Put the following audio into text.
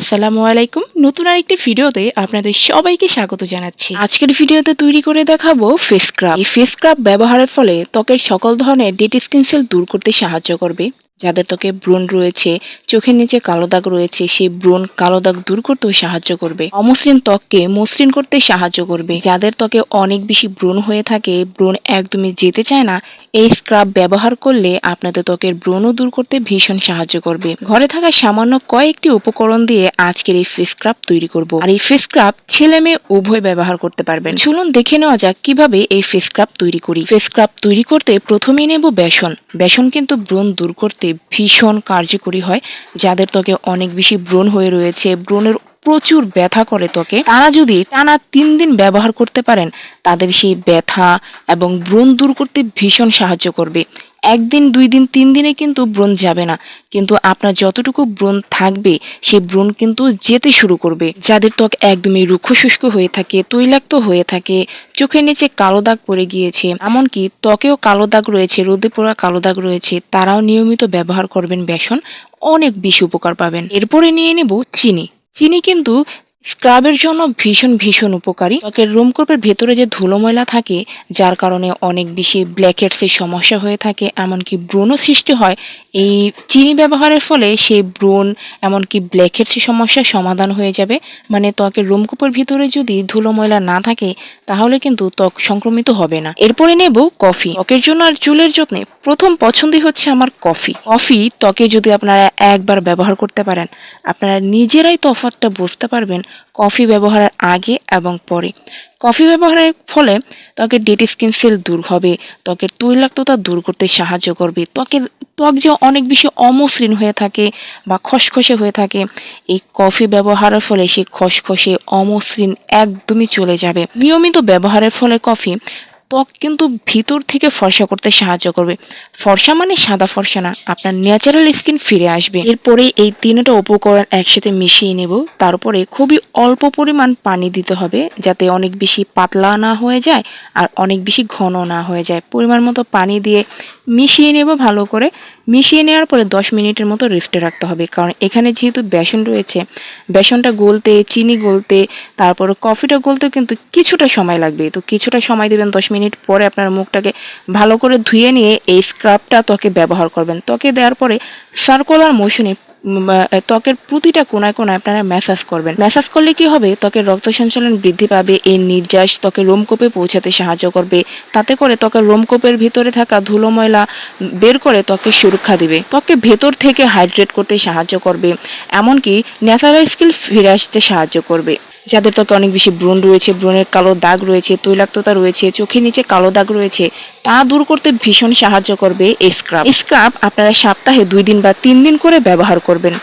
আসসালামু আলাইকুম। নতুন আরেকটি ভিডিওতে আপনাদের সবাইকে স্বাগত জানাচ্ছি। আজকের ভিডিওতে তৈরি করে দেখাবো ফেস স্ক্রাব এই ফেস স্ক্রাব ব্যবহারের ফলে ত্বকের সকল ধরনের ডেড স্কিন সেল দূর করতে সাহায্য করবে। যাদের ত্বকে ব্রণ রয়েছে, চোখের নিচে কালো দাগ রয়েছে, সেই ব্রণ কালো দাগ দূর করতেও সাহায্য করবে। অমসৃণ ত্বককে মসৃণ করতে সাহায্য করবে। যাদের ত্বকে অনেক বেশি ব্রণ হয়ে থাকে ব্রণ একদমই যেতে চায় না, এই স্ক্রাব ব্যবহার করলে আপনাদের ত্বকের ব্রণও দূর করতে ভীষণ সাহায্য করবে। ঘরে থাকা সামান্য কয়েকটি উপকরণ দিয়ে আজকের এই ফেস স্ক্রাব তৈরি করব। আর এই ফেস স্ক্রাব ছেলে মেয়ে উভয় ব্যবহার করতে পারবেন। চলুন দেখে নেওয়া যাক কীভাবে এই ফেস স্ক্রাব তৈরি করি। ফেস স্ক্রাব তৈরি করতে প্রথমেই নেব বেসন। বেসন কিন্তু ব্রণ দূর করতে ভীষণ কার্যকরী হয়। যাদের ত্বকে অনেক বেশি ব্রণ হয়ে রয়েছে ব্রণের প্রচুর ব্যথা করে ত্বকে তারা যদি টানা তিন দিন ব্যবহার করতে পারেন, তাদের সেই ব্যথা এবং ব্রণ দূর করতে ভীষণ সাহায্য করবে। একদিন, দুই দিন, তিন দিনে কিন্তু ব্রণ যাবে না। কিন্তু আপনার যতটুকু ব্রণ থাকবে সেই ব্রণ কিন্তু যেতে শুরু করবে। যাদের ত্বক একদমই রুক্ষ শুষ্ক হয়ে থাকে, তৈলাক্ত হয়ে থাকে, চোখের নিচে কালো দাগ পড়ে গিয়েছে, এমনকি ত্বকেও কালো দাগ রয়েছে, রোদে পোড়া কালো দাগ রয়েছে, তারাও নিয়মিত ব্যবহার করবেন বেসন, অনেক বেশি উপকার পাবেন। এরপরে নিয়ে নেব চিনি। চিনি কিন্তু স্ক্রাবের জন্য ভীষণ ভীষণ উপকারী। ত্বকের রোমকূপের ভেতরে যে ধুলো ময়লা থাকে, যার কারণে অনেক বেশি ব্ল্যাকহেডসের সমস্যা হয়ে থাকে, এমনকি ব্রণও সৃষ্টি হয়। এই চিনি ব্যবহারের ফলে সেই ব্রণ, এমনকি ব্ল্যাকহেডসের সমস্যার সমাধান হয়ে যাবে। মানে ত্বকের রোমকূপের ভিতরে যদি ধুলো ময়লা না থাকে, তাহলে কিন্তু ত্বক সংক্রমিত হবে না। এরপরে নেব কফি। ত্বকের জন্য আর চুলের যত্নে প্রথম পছন্দই হচ্ছে আমার কফি। কফি ত্বকে যদি আপনারা একবার ব্যবহার করতে পারেন, আপনারা নিজেরাই তফাৎটা বুঝতে পারবেন কফি ব্যবহারের আগে এবং পরে। কফি ব্যবহারের ফলে ত্বকের ডেড স্কিন সেল দূর হবে ত্বকের তৈলাক্ততা দূর করতে সাহায্য করবে। ত্বকের ত্বক যে অনেক বেশি অমসৃণ হয়ে থাকে বা খসখসে হয়ে থাকে, এই কফি ব্যবহারের ফলে সেই খসখসে অমসৃণ একদমই চলে যাবে। নিয়মিত ব্যবহারের ফলে কফি ত্বক কিন্তু ভিতর থেকে ফর্সা করতে সাহায্য করবে। ফর্সা মানে সাদা ফর্সা না, আপনার ন্যাচারাল স্কিন ফিরে আসবে। এরপরে এই তিনটা উপকরণ একসাথে মিশিয়ে নেব। তারপরে খুবই অল্প পরিমাণ পানি দিতে হবে, যাতে অনেক বেশি পাতলা না হয়ে যায় আর অনেক বেশি ঘন না হয়ে যায়। পরিমাণ মতো পানি দিয়ে মিশিয়ে নেব ভালো করে। মিশিয়ে নেওয়ার পরে দশ মিনিটের মতো রেস্টে রাখতে হবে, কারণ এখানে যেহেতু বেসন রয়েছে, বেসনটা গলতে, চিনি গলতে, তারপর কফিটা গলতেও কিন্তু কিছুটা সময় লাগবে। তো কিছুটা সময় দেবেন দশ মিনিট পরে আপনার মুখটাকে ভালো করে ধুয়ে নিয়ে এই স্ক্রাবটা ত্বকে ব্যবহার করবেন। ত্বকে দেওয়ার পরে সার্কুলার মোশনে ত্বকের প্রতিটা কোনায় কোনায় আপনারা ম্যাসাজ করবেন। ম্যাসাজ করলে কি হবে? ত্বকের রক্ত সঞ্চালন বৃদ্ধি পাবে, এই নির্যাস ত্বকের রোমকূপে পৌঁছাতে সাহায্য করবে। তাতে করে ত্বকের রোমকূপের ভিতরে থাকা ধুলো ময়লা বের করে ত্বকের সুরক্ষা দিবে। ত্বককে ভেতর থেকে হাইড্রেট করতে সাহায্য করবে, এমনকি ন্যাচারাল স্কিল ফিরে আসতে সাহায্য করবে। যাদের ত্বকে অনেক বেশি ব্রণ রয়েছে, ব্রণের কালো দাগ রয়েছে, তৈলাক্ততা রয়েছে, চোখের নিচে কালো দাগ রয়েছে, তা দূর করতে ভীষণ সাহায্য করবে এই স্ক্রাব স্ক্রাব আপনারা সপ্তাহে দুই দিন বা তিন দিন করে ব্যবহার করবেন।